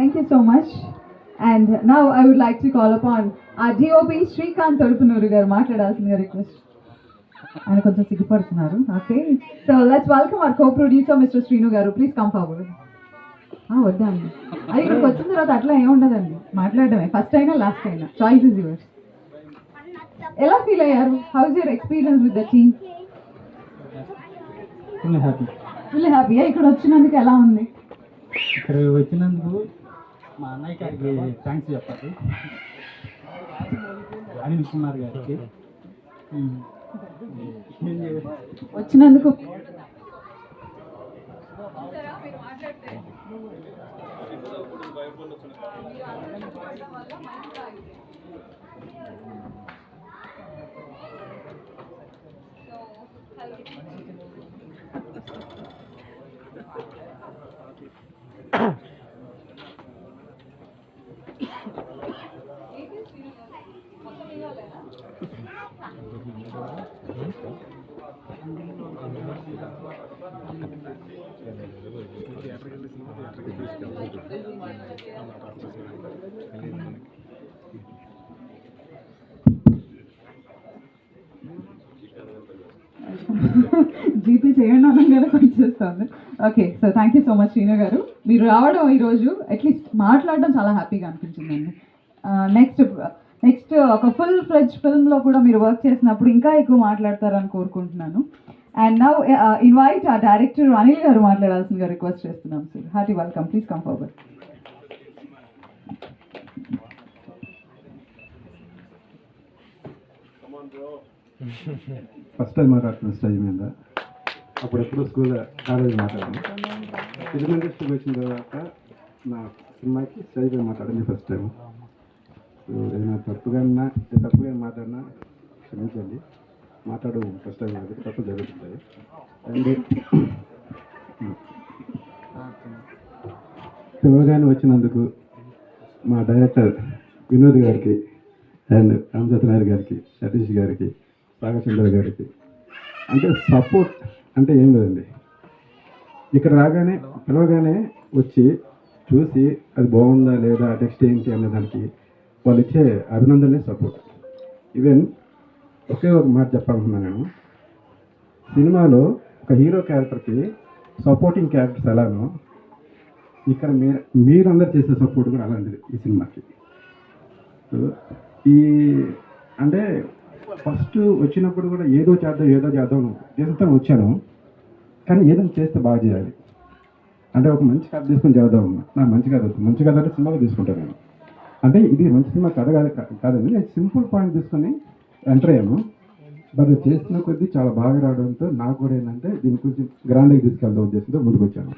Thank you so much. And now I would like to call upon our DOP Srikanth Tolupunuru గారు మాట్లాడాల్సిందిగా request ఆయన కొంచెం సిగ్గుపడుతున్నారు. Okay so let's welcome our co producer mister Srinu garu please come forward వద్దా అండి? అది ఇక్కడికి వచ్చిన తర్వాత అట్లా ఏముండదండి మాట్లాడడమే. ఫస్ట్ అయినా లాస్ట్ అయినా. చాయిస్ ఇస్ యువర్స్ ఎలా ఫీల్ అయ్యారు? How is your experience with the team full happy full హ్యాపీయా ఇక్కడ వచ్చినందుకు ఎలా ఉంది? ఇక్కడ వచ్చినందుకు మా అన్నయ్య గారికి థ్యాంక్స్ చెప్పాలి అనిల్ కుమార్ గారికి? వచ్చినందుకు. జీపీ చేయండి అనగానే పనిచేస్తుంది okay so thank you so much Srinu garu. మీరు రావడం ఈరోజు అట్లీస్ట్ మాట్లాడడం చాలా హ్యాపీగా అనిపించిందండి నెక్స్ట్ uh, నెక్స్ట్ ఒక ఫుల్ ఫ్లెజ్ ఫిల్మ్లో కూడా మీరు వర్క్ చేసినప్పుడు ఇంకా ఎక్కువ మాట్లాడతారని కోరుకుంటున్నాను. అండ్ నౌ ఇన్వైట్ ఆ డైరెక్టర్ అనిల్ గారు మాట్లాడాల్సిందిగా రిక్వెస్ట్ చేస్తున్నాం sir hearty welcome please come forward first time మాట్లాడుతున్నా స్టైల్ మీద. అప్పుడెప్పుడు స్కూల్ కాలేజ్ మాట్లాడాను ఫిల్మ్ ఇండస్ట్రీకి వచ్చిన తర్వాత నా సినిమాకి స్టేజ్ మాట్లాడింది ఫస్ట్ టైం ఏదైనా తప్పుగా తప్పుగా మాట్లాడినా క్షమించండి. మాట్లాడు కష్టం కాదు తప్పు జరుగుతుంది. అండ్ శివగాని వచ్చినందుకు మా డైరెక్టర్ వినోద్ గారికి అండ్ రామచంద్రనాథ్ గారికి సతీష్ గారికి రాఘచంద్ర గారికి అంటే సపోర్ట్ అంటే ఏం లేదండి. ఇక్కడ రాగానే పిలవగానే వచ్చి చూసి అది బాగుందా లేదా నెక్స్ట్ ఏంటి అనే దానికి వాళ్ళు ఇచ్చే అభినందనే సపోర్ట్ ఈవెన్ ఒకే ఒక మాట చెప్పాలనుకున్నాను నేను. సినిమాలో ఒక హీరో క్యారెక్టర్కి సపోర్టింగ్ క్యారెక్టర్స్ ఎలానో ఇక్కడ మీరు మీరందరు చేసే సపోర్ట్ కూడా అలాంటిది ఈ సినిమాకి. ఈ అంటే ఫస్ట్ వచ్చినప్పుడు కూడా ఏదో చేద్దాం ఏదో చేద్దాం ఉద్దేశంతో వచ్చాను. కానీ ఏదైనా చేస్తే బాగా చేయాలి. అంటే ఒక మంచి కథ తీసుకొని చేద్దాం నా మంచి కథ మంచి కథ అంటే సినిమాగా తీసుకుంటాను నేను. అంటే ఇది మంచి సినిమా కథ కాదు కాదండి. నేను సింపుల్ పాయింట్ తీసుకొని ఎంటర్ అయ్యాను. బట్ చేస్తున్న కొద్దీ చాలా బాగా రావడంతో నాకు కూడా ఏంటంటే దీని గురించి గ్రాండ్గా తీసుకెళ్దాం ఉద్దేశంతో ముందుకు వచ్చాను